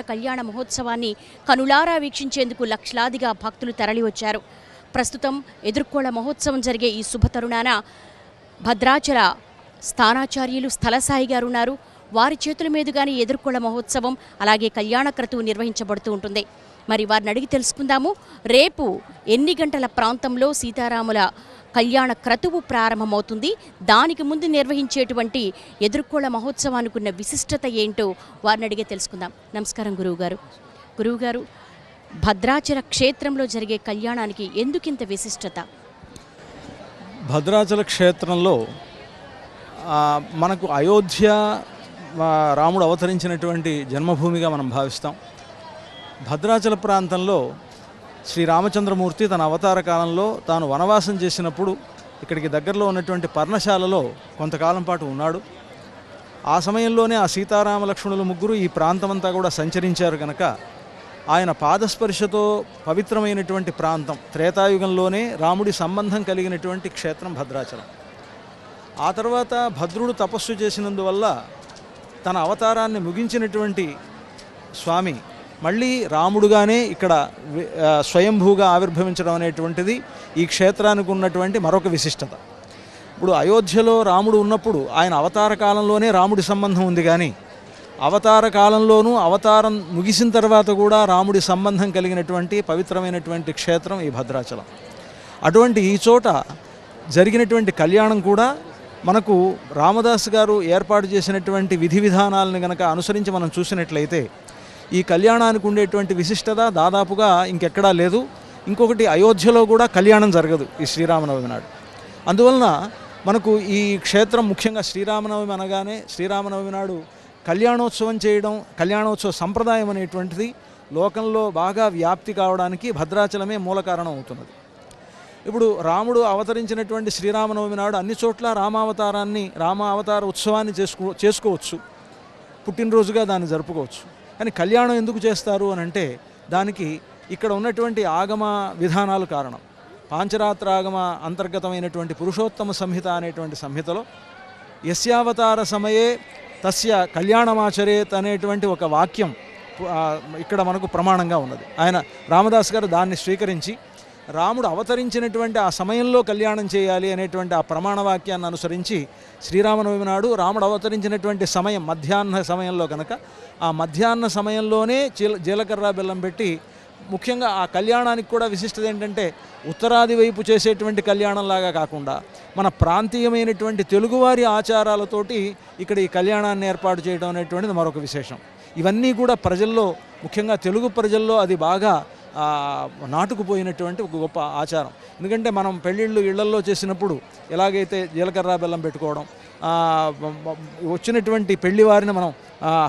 కళ్యాణ మహోత్సవాన్ని కనులారా వీక్షించేందుకు లక్షలాదిగా భక్తులు తరలివచ్చారు. ప్రస్తుతం ఎదుర్కోళ్ళ మహోత్సవం జరిగే ఈ శుభతరుణాన భద్రాచల స్థానాచార్యులు స్థలసాయి గారు ఉన్నారు వారి చేతుల మీదుగానే ఎదుర్కోళ్ళ మహోత్సవం అలాగే కళ్యాణ క్రతువు నిర్వహించబడుతూ ఉంటుంది. మరి వారిని అడిగి తెలుసుకుందాము. రేపు ఎన్ని గంటల ప్రాంతంలో సీతారాముల కళ్యాణ క్రతువు ప్రారంభమవుతుంది. దానికి ముందు నిర్వహించేటువంటి ఎదుర్కోళ మహోత్సవానికి ఉన్న విశిష్టత ఏంటో వారిని అడిగే తెలుసుకుందాం. నమస్కారం గురువుగారు. గురువుగారు భద్రాచల క్షేత్రంలో జరిగే కళ్యాణానికి ఎందుకింత విశిష్టత? భద్రాచల క్షేత్రంలో మనకు అయోధ్య రాముడు అవతరించినటువంటి జన్మభూమిగా మనం భావిస్తాం. భద్రాచల ప్రాంతంలో శ్రీ రామచంద్రమూర్తి తన అవతార కాలంలో తాను వనవాసం చేసినప్పుడు ఇక్కడికి దగ్గరలో ఉన్నటువంటి పర్ణశాలలో కొంతకాలం పాటు ఉన్నాడు. ఆ సమయంలోనే ఆ సీతారామ లక్ష్మణుల ముగ్గురు ఈ ప్రాంతమంతా కూడా సంచరించారు కనుక ఆయన పాదస్పర్శతో పవిత్రమైనటువంటి ప్రాంతం త్రేతాయుగంలోనే రాముడి సంబంధం కలిగినటువంటి క్షేత్రం భద్రాచలం. ఆ తర్వాత భద్రుడు తపస్సు చేసినందువల్ల తన అవతారాన్ని ముగించినటువంటి స్వామి మళ్ళీ రాముడుగానే ఇక్కడ స్వయంభూగా ఆవిర్భవించడం అనేటువంటిది ఈ క్షేత్రానికి ఉన్నటువంటి మరొక విశిష్టత. ఇప్పుడు అయోధ్యలో రాముడు ఉన్నప్పుడు ఆయన అవతార కాలంలోనే రాముడి సంబంధం ఉంది కానీ అవతార కాలంలోనూ అవతారం ముగిసిన తర్వాత కూడా రాముడి సంబంధం కలిగినటువంటి పవిత్రమైనటువంటి క్షేత్రం ఈ భద్రాచలం. అటువంటి ఈ చోట జరిగినటువంటి కళ్యాణం కూడా మనకు రామదాస్ గారు ఏర్పాటు చేసినటువంటి విధి విధానాలను గనక అనుసరించి మనం చూసినట్లయితే ఈ కళ్యాణానికి ఉండేటువంటి విశిష్టత దాదాపుగా ఇంకెక్కడా లేదు. ఇంకొకటి అయోధ్యలో కూడా కళ్యాణం జరగదు ఈ శ్రీరామనవమి నాడు. అందువలన మనకు ఈ క్షేత్రం ముఖ్యంగా శ్రీరామనవమి అనగానే శ్రీరామనవమి నాడు కళ్యాణోత్సవం చేయడం కళ్యాణోత్సవ సంప్రదాయం అనేటువంటిది లోకంలో బాగా వ్యాప్తి కావడానికి భద్రాచలమే మూల కారణం అవుతున్నది. ఇప్పుడు రాముడు అవతరించినటువంటి శ్రీరామనవమి నాడు అన్ని చోట్ల రామావతారాన్ని రామ అవతార ఉత్సవాన్ని చేసుకో చేసుకోవచ్చు. పుట్టినరోజుగా దాన్ని జరుపుకోవచ్చు. కానీ కళ్యాణం ఎందుకు చేస్తారు అని అంటే దానికి ఇక్కడ ఉన్నటువంటి ఆగమ విధానాలు కారణం. పాంచరాత్రాగమ అంతర్గతమైనటువంటి పురుషోత్తమ సంహిత అనేటువంటి సంహితలో యస్యావతార సమయే తస్య కళ్యాణమాచరేత్ అనేటువంటి ఒక వాక్యం ఇక్కడ మనకు ప్రమాణంగా ఉన్నది. ఆయన రామదాస్ గారు దాన్ని స్వీకరించి రాముడు అవతరించినటువంటి ఆ సమయంలో కళ్యాణం చేయాలి అనేటువంటి ఆ ప్రమాణ వాక్యాన్ని అనుసరించి శ్రీరామనవమి నాడు రాముడు అవతరించినటువంటి సమయం మధ్యాహ్న సమయంలో కనుక ఆ మధ్యాహ్న సమయంలోనే జీల జీలకర్ర బెల్లం పెట్టి ముఖ్యంగా ఆ కళ్యాణానికి కూడా విశిష్టత ఏంటంటే ఉత్తరాది వైపు చేసేటువంటి కళ్యాణంలాగా కాకుండా మన ప్రాంతీయమైనటువంటి తెలుగువారి ఆచారాలతోటి ఇక్కడ ఈ కళ్యాణాన్ని ఏర్పాటు చేయడం అనేటువంటిది మరొక విశేషం. ఇవన్నీ కూడా ప్రజల్లో ముఖ్యంగా తెలుగు ప్రజల్లో అది బాగా నాటుకుపోయినటువంటి ఒక గొప్ప ఆచారం. ఎందుకంటే మనం పెళ్ళిళ్ళు ఇళ్ళల్లో చేసినప్పుడు ఎలాగైతే జీలకర్ర బెల్లం పెట్టుకోవడం వచ్చినటువంటి పెళ్ళి వారిని మనం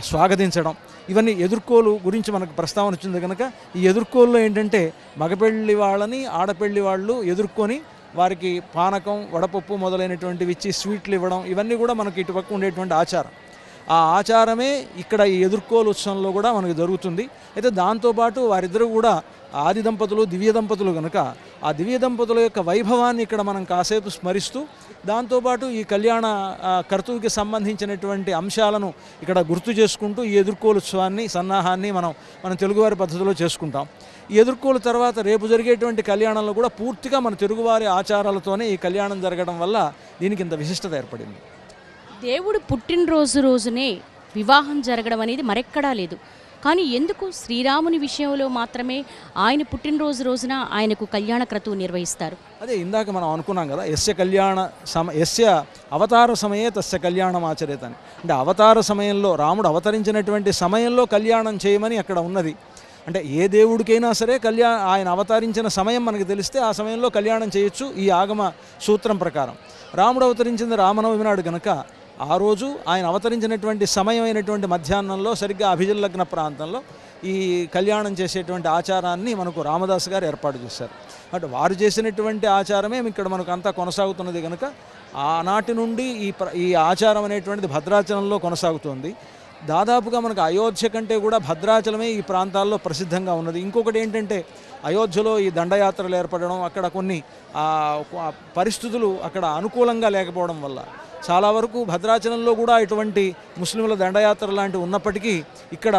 స్వాగతించడం ఇవన్నీ ఎదుర్కోలు గురించి మనకు ప్రస్తావన వచ్చింది కనుక ఈ ఎదుర్కోల్లో ఏంటంటే మగపెళ్ళి వాళ్ళని ఆడపెళ్ళి వాళ్ళు ఎదుర్కొని వారికి పానకం వడపప్పు మొదలైనటువంటివి ఇచ్చి స్వీట్లు ఇవ్వడం ఇవన్నీ కూడా మనకి ఇటుపక్క ఉండేటువంటి ఆచారం. ఆ ఆచారమే ఇక్కడ ఈ ఎదుర్కోలు ఉత్సవంలో కూడా మనకు జరుగుతుంది. అయితే దాంతోపాటు వారిద్దరూ కూడా ఆది దంపతులు దివ్య దంపతులు కనుక ఆ దివ్య దంపతుల యొక్క వైభవాన్ని ఇక్కడ మనం కాసేపు స్మరిస్తూ దాంతోపాటు ఈ కళ్యాణ కర్తువుకి సంబంధించినటువంటి అంశాలను ఇక్కడ గుర్తు చేసుకుంటూ ఈ ఎదుర్కోలు ఉత్సవాన్ని సన్నాహాన్ని మనం మనం తెలుగువారి పద్ధతిలో చేసుకుంటాం. ఈ ఎదుర్కోలు తర్వాత రేపు జరిగేటువంటి కళ్యాణంలో కూడా పూర్తిగా మన తెలుగువారి ఆచారాలతోనే ఈ కళ్యాణం జరగడం వల్ల దీనికి ఇంత విశిష్టత ఏర్పడింది. దేవుడు పుట్టినరోజు రోజునే వివాహం జరగడం అనేది మరెక్కడా లేదు. కానీ ఎందుకు శ్రీరాముని విషయంలో మాత్రమే ఆయన పుట్టినరోజు రోజున ఆయనకు కళ్యాణ క్రతువు నిర్వహిస్తారు? అదే ఇందాక మనం అనుకున్నాం కదా ఎస్య కళ్యాణ సమ ఎస్య అవతార సమయే తస్య కళ్యాణం ఆచరేత అని అంటే అవతార సమయంలో రాముడు అవతరించినటువంటి సమయంలో కళ్యాణం చేయమని అక్కడ ఉన్నది. అంటే ఏ దేవుడికైనా సరే కళ్యాణ ఆయన అవతరించిన సమయం మనకు తెలిస్తే ఆ సమయంలో కళ్యాణం చేయొచ్చు ఈ ఆగమ సూత్రం ప్రకారం. రాముడు అవతరించింది రామనవమి నాడు గనక ఆ రోజు ఆయన అవతరించినటువంటి సమయమైనటువంటి మధ్యాహ్నంలో సరిగ్గా అభిజల్లగ్న ప్రాంతంలో ఈ కళ్యాణం చేసేటువంటి ఆచారాన్ని మనకు రామదాస్ గారు ఏర్పాటు చేశారు. అంటే వారు చేసినటువంటి ఆచారమే ఇక్కడ మనకు అంతా కొనసాగుతున్నది కనుక ఆనాటి నుండి ఈ ప్ర- ఈ ఆచారం అనేటువంటిది భద్రాచలంలో కొనసాగుతుంది. దాదాపుగా మనకు అయోధ్య కంటే కూడా భద్రాచలమే ఈ ప్రాంతాల్లో ప్రసిద్ధంగా ఉన్నది. ఇంకొకటి ఏంటంటే అయోధ్యలో ఈ దండయాత్రలు ఏర్పడడం అక్కడ కొన్ని పరిస్థితులు అక్కడ అనుకూలంగా లేకపోవడం వల్ల చాలా వరకు భద్రాచలంలో కూడా ఇటువంటి ముస్లింల దండయాత్ర లాంటివి ఉన్నప్పటికీ ఇక్కడ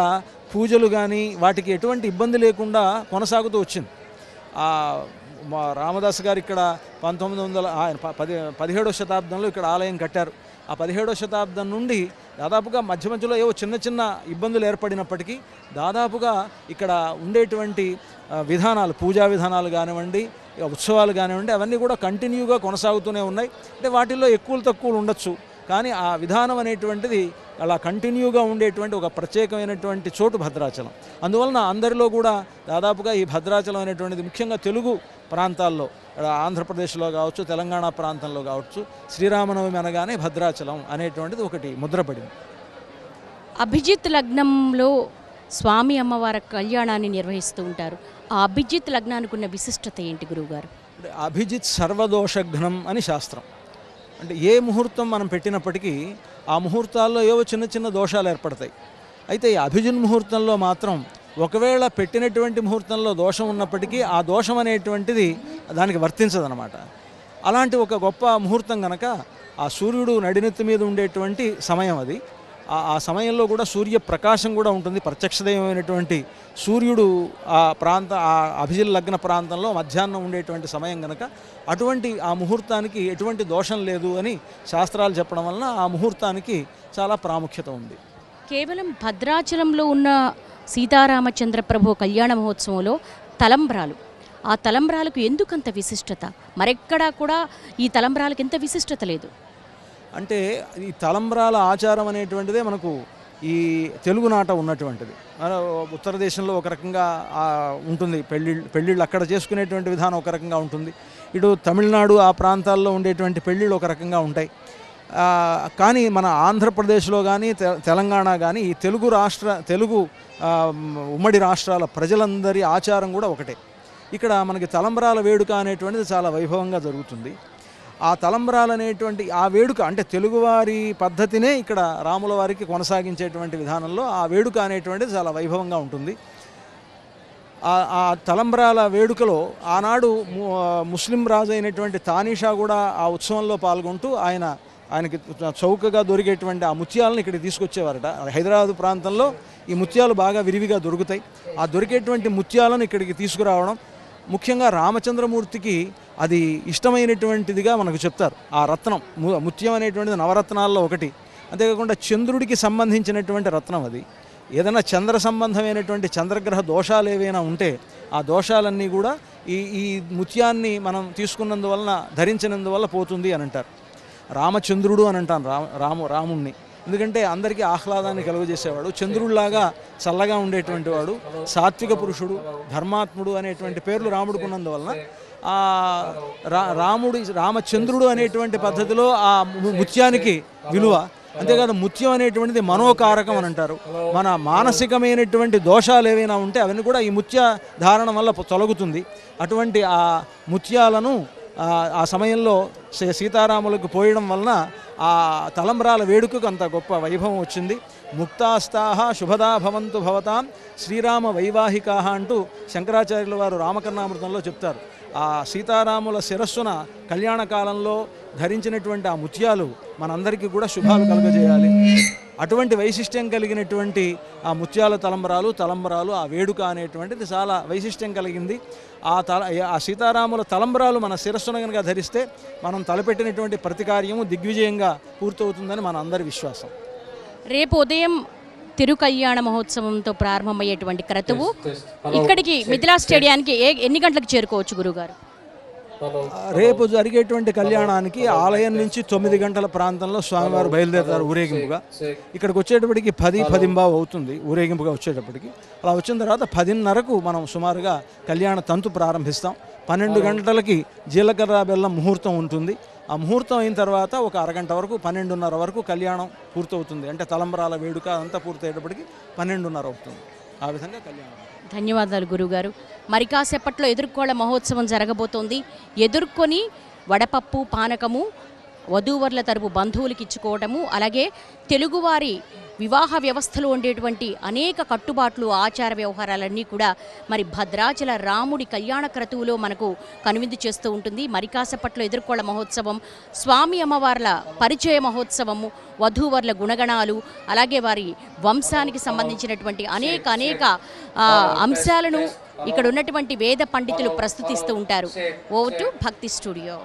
పూజలు కానీ వాటికి ఎటువంటి ఇబ్బంది లేకుండా కొనసాగుతూ వచ్చింది. మా రామదాస్ గారు ఇక్కడ పంతొమ్మిది వందల పది పదిహేడవ శతాబ్దంలో ఇక్కడ ఆలయం కట్టారు. ఆ పదిహేడవ శతాబ్దం నుండి దాదాపుగా మధ్య మధ్యలో ఏవో చిన్న చిన్న ఇబ్బందులు ఏర్పడినప్పటికీ దాదాపుగా ఇక్కడ ఉండేటువంటి విధానాలు పూజా విధానాలు కానివ్వండి ఉత్సవాలు కానివ్వండి అవన్నీ కూడా కంటిన్యూగా కొనసాగుతూనే ఉన్నాయి. అంటే వాటిల్లో ఎక్కువలు తక్కువలు ఉండొచ్చు. కానీ ఆ విధానం అనేటువంటిది అలా కంటిన్యూగా ఉండేటువంటి ఒక ప్రత్యేకమైనటువంటి చోటు భద్రాచలం. అందువలన అందరిలో కూడా దాదాపుగా ఈ భద్రాచలం అనేటువంటిది ముఖ్యంగా తెలుగు ప్రాంతాల్లో ఆంధ్రప్రదేశ్లో కావచ్చు తెలంగాణ ప్రాంతంలో కావచ్చు శ్రీరామనవమి అనగానే భద్రాచలం అనేటువంటిది ఒకటి ముద్రపడింది. అభిజిత్ లగ్నంలో స్వామి అమ్మవారి కళ్యాణాన్ని నిర్వహిస్తూ ఉంటారు. ఆ అభిజిత్ లగ్నానికి ఉన్న విశిష్టత ఏంటి గురువుగారు? అంటే అభిజిత్ సర్వదోషఘ్నం అని శాస్త్రం. అంటే ఏ ముహూర్తం మనం పెట్టినప్పటికీ ఆ ముహూర్తాల్లో ఏవో చిన్న చిన్న దోషాలు ఏర్పడతాయి. అయితే ఈ అభిజిన్ ముహూర్తంలో మాత్రం ఒకవేళ పెట్టినటువంటి ముహూర్తంలో దోషం ఉన్నప్పటికీ ఆ దోషం అనేటువంటిది దానికి వర్తించదనమాట అలాంటి ఒక గొప్ప ముహూర్తం కనుక ఆ సూర్యుడు నడినెత్తి మీద ఉండేటువంటి సమయం అది. ఆ సమయంలో కూడా సూర్య ప్రకాశం కూడా ఉంటుంది. ప్రత్యక్షదైవమైనటువంటి సూర్యుడు ఆ ప్రాంత ఆ అభిజిల్ లగ్న ప్రాంతంలో మధ్యాహ్నం ఉండేటువంటి సమయం కనుక అటువంటి ఆ ముహూర్తానికి ఎటువంటి దోషం లేదు అని శాస్త్రాలు చెప్పడం వలన ఆ ముహూర్తానికి చాలా ప్రాముఖ్యత ఉంది. కేవలం భద్రాచలంలో ఉన్న సీతారామచంద్ర ప్రభు కళ్యాణ మహోత్సవంలో తలంబ్రాలు. ఆ తలంబ్రాలకు ఎందుకంత విశిష్టత? మరెక్కడా కూడా ఈ తలంబ్రాలకు ఎంత విశిష్టత లేదు? అంటే ఈ తలంబ్రాల ఆచారం అనేటువంటిదే మనకు ఈ తెలుగు నాట ఉన్నటువంటిది. ఉత్తర దేశంలో ఒక రకంగా ఉంటుంది. పెళ్ళిళ్ళు పెళ్ళిళ్ళు అక్కడ చేసుకునేటువంటి విధానం ఒక రకంగా ఉంటుంది. ఇటు తమిళనాడు ఆ ప్రాంతాల్లో ఉండేటువంటి పెళ్ళిళ్ళు ఒక రకంగా ఉంటాయి. కానీ మన ఆంధ్రప్రదేశ్లో కానీ తె- తెలంగాణ కానీ ఈ తెలుగు రాష్ట్ర తెలుగు ఉమ్మడి రాష్ట్రాల ప్రజలందరి ఆచారం కూడా ఒకటే. ఇక్కడ మనకి తలంబ్రాల వేడుక అనేటువంటిది చాలా వైభవంగా జరుగుతుంది. ఆ తలంబ్రాలనేటువంటి ఆ వేడుక అంటే తెలుగువారి పద్ధతినే ఇక్కడ రాముల వారికి కొనసాగించేటువంటి విధానంలో ఆ వేడుక అనేటువంటిది చాలా వైభవంగా ఉంటుంది. ఆ- తలంబ్రాల వేడుకలో ఆనాడు ము- ముస్లిం రాజు అయినటువంటి తానీషా కూడా ఆ ఉత్సవంలో పాల్గొంటూ ఆయన ఆయనకి చౌకగా దొరికేటువంటి ఆ ముత్యాలను ఇక్కడికి తీసుకొచ్చేవారట. హైదరాబాద్ ప్రాంతంలో ఈ ముత్యాలు బాగా విరివిగా దొరుకుతాయి. ఆ దొరికేటువంటి ముత్యాలను ఇక్కడికి తీసుకురావడం ముఖ్యంగా రామచంద్రమూర్తికి అది ఇష్టమైనటువంటిదిగా మనకు చెప్తారు. ఆ రత్నం ము- ముత్యం అనేటువంటిది నవరత్నాల్లో ఒకటి. అంతేకాకుండా చంద్రుడికి సంబంధించినటువంటి రత్నం అది. ఏదైనా చంద్ర సంబంధమైనటువంటి చంద్రగ్రహ దోషాలు ఏవైనా ఉంటే ఆ దోషాలన్నీ కూడా ఈ ఈ ముత్యాన్ని మనం తీసుకున్నందువలన ధరించినందువల్ల పోతుంది అని అంటారు. రామచంద్రుడు అని అంటాను రామ రాము రాముణ్ణి. ఎందుకంటే అందరికీ ఆహ్లాదాన్ని కలుగజేసేవాడు. చంద్రుడిలాగా చల్లగా ఉండేటువంటి వాడు సాత్విక పురుషుడు ధర్మాత్ముడు అనేటువంటి పేర్లు రాముడుకున్నందువలన ఆ రా రాముడి రామచంద్రుడు అనేటువంటి పద్ధతిలో ఆ ముత్యానికి విలువ. అంతేకాదు ముత్యం అనేటువంటిది మనోకారకం అని అంటారు. మన మానసికమైనటువంటి దోషాలు ఏవైనా ఉంటే అవన్నీ కూడా ఈ ముత్య ధారణ వల్ల తొలగుతుంది. అటువంటి ఆ ముత్యాలను ఆ, సమయంలో సీ- సీతారాములకు పోయడం వలన ఆ తలంబ్రాల వేడుకకు అంత గొప్ప వైభవం వచ్చింది. ముక్తాస్తాహ శుభదా భవంతు భవతాం శ్రీరామ వైవాహికా అంటూ శంకరాచార్యుల వారు రామకర్ణామృతంలో చెప్తారు. ఆ సీతారాముల శిరస్సున కళ్యాణ కాలంలో ధరించినటువంటి ఆ ముత్యాలు మనందరికీ కూడా శుభాలు కలుగజేయాలి. అటువంటి వైశిష్ట్యం కలిగినటువంటి ఆ ముత్యాల తలంబరాలు తలంబరాలు ఆ వేడుక అనేటువంటిది చాలా వైశిష్ట్యం కలిగింది. ఆ తల ఆ సీతారాముల తలంబరాలు మన శిరస్సున కనుక ధరిస్తే మనం తలపెట్టినటువంటి ప్రతి కార్యము దిగ్విజయంగా పూర్తవుతుందని మన అందరి విశ్వాసం. రేపు ఉదయం తిరుకల్యాణ మహోత్సవంతో ప్రారంభమయ్యేటువంటి క్రతువు ఇక్కడికి మిథిలా స్టేడియానికి ఏ ఎన్ని గంటలకు చేరుకోవచ్చు గురుగారు? రేపు జరిగేటువంటి కళ్యాణానికి ఆలయం నుంచి తొమ్మిది గంటల ప్రాంతంలో స్వామివారు బయలుదేరుతారు ఊరేగింపుగా. ఇక్కడికి వచ్చేటప్పటికి పది పదింబావు అవుతుంది ఊరేగింపుగా వచ్చేటప్పటికి. అలా వచ్చిన తర్వాత పదిన్నరకు మనం సుమారుగా కళ్యాణ తంతు ప్రారంభిస్తాం. పన్నెండు గంటలకి జీలకర్ర బెల్లం ముహూర్తం ఉంటుంది. ఆ ముహూర్తం అయిన తర్వాత ఒక అరగంట వరకు పన్నెండున్నర వరకు కళ్యాణం పూర్తవుతుంది. అంటే తలంబరాల వేడుక అంతా పూర్తయ్యేటప్పటికి పన్నెండున్నర అవుతుంది. ఆ విధంగా కళ్యాణం. ధన్యవాదాలు గురుగారు. మరి కాసేపట్లో ఎదుర్కోళ్ళ మహోత్సవం జరగబోతోంది. ఎదుర్కొని వడపప్పు పానకము వధూవరుల తరపు బంధువులకి ఇచ్చుకోవడము అలాగే తెలుగువారి వివాహ వ్యవస్థలో ఉండేటువంటి అనేక కట్టుబాట్లు ఆచార వ్యవహారాలన్నీ కూడా మరి భద్రాచల రాముడి కళ్యాణ క్రతువులో మనకు కనువిందు చేస్తూ ఉంటుంది. మరికాసపట్ల ఎదుర్కోళ్ళ మహోత్సవం స్వామి అమ్మవార్ల పరిచయ మహోత్సవము వధూవరుల గుణగణాలు అలాగే వారి వంశానికి సంబంధించినటువంటి అనేక అనేక అంశాలను ఇక్కడ ఉన్నటువంటి వేద పండితులు ప్రస్తుతిస్తూ ఉంటారు. ఓవర్ టు భక్తి స్టూడియో